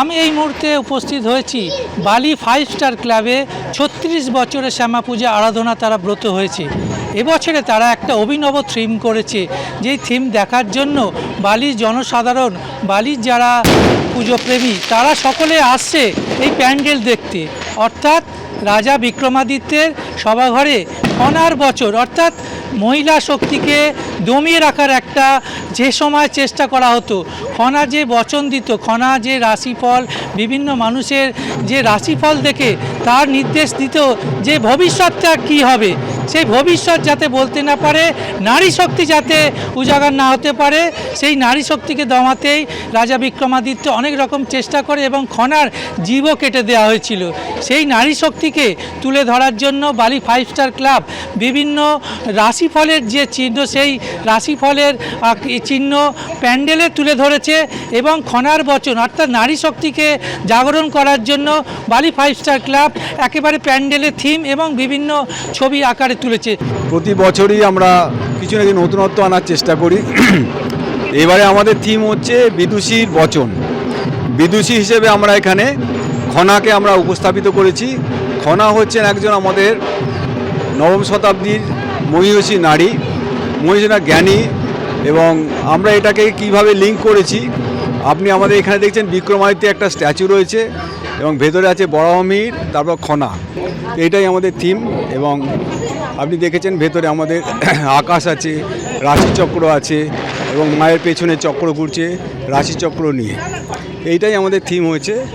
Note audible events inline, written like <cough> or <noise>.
আমি এই মুহূর্তে উপস্থিত হয়েছি বালি ফাইভ স্টার ক্লাবে ছত্রিশ বছরের শ্যামা পূজা আরাধনা তারা ব্রত হয়েছে। এবছরে তারা একটা অভিনব থিম করেছে, যেই থিম দেখার জন্য বালির জনসাধারণ, বালির যারা পুজোপ্রেমী, তারা সকলে আসছে এই প্যান্ডেল দেখতে। অর্থাৎ রাজা বিক্রমাদিত্যের সভাঘরে অনার বছর, অর্থাৎ মহিলা শক্তিকে দমিয়ে রাখার একটা যে সময় চেষ্টা করা হতো, খনা যে বচন দিত, খনা যে রাশিফল, বিভিন্ন মানুষের যে রাশিফল দেখে তার নির্দেশ দিত যে ভবিষ্যৎটা কি হবে। সেই ভবিষ্যৎ যাতে বলতে না পারে, নারী শক্তি যাতে উজাগার না হতে পারে, সেই নারী শক্তিকে দমাতেই রাজা বিক্রমাদিত্য অনেক রকম চেষ্টা করে এবং খনার জীবও কেটে দেওয়া হয়েছিল। সেই নারী শক্তিকে তুলে ধরার জন্য বালি ফাইভ স্টার ক্লাব বিভিন্ন রাশিফলের যে চিহ্ন, সেই রাশিফলের চিহ্ন প্যান্ডেলে তুলে ধরেছে এবং খনার বচন, অর্থাৎ নারী শক্তিকে জাগরণ করার জন্য বালি ফাইভ স্টার ক্লাব একেবারে প্যান্ডেলের থিম এবং বিভিন্ন ছবি আকারে তুলেছে। প্রতি বছরই আমরা কিছু না কিছু নতুনত্ব আনার চেষ্টা করি। এবারে আমাদের থিম হচ্ছে বিদুষীর বচন। বিদুষী হিসেবে আমরা এখানে খনাকে আমরা উপস্থাপিত করেছি। খনা হচ্ছেন একজন আমাদের নবম শতাব্দীর মহিষী নারী। মহিষী না জ্ঞানী এবং আমরা এটাকে কীভাবে লিঙ্ক করেছি, আপনি আমাদের এখানে দেখছেন বিক্রমাদিত্যে একটা স্ট্যাচু রয়েছে। এবং ভেতরে আছে বরাহমির তারপর খনা। এটাই আমাদের থিম এবং আপনি দেখেছেন ভেতরে আমাদের <coughs> আকাশ আছে রাশিচক্র আছে এবং মায়ের পেছনে চক্র ঘুরছে রাশিচক্র নিয়ে। এইটাই আমাদের থিম হয়েছে।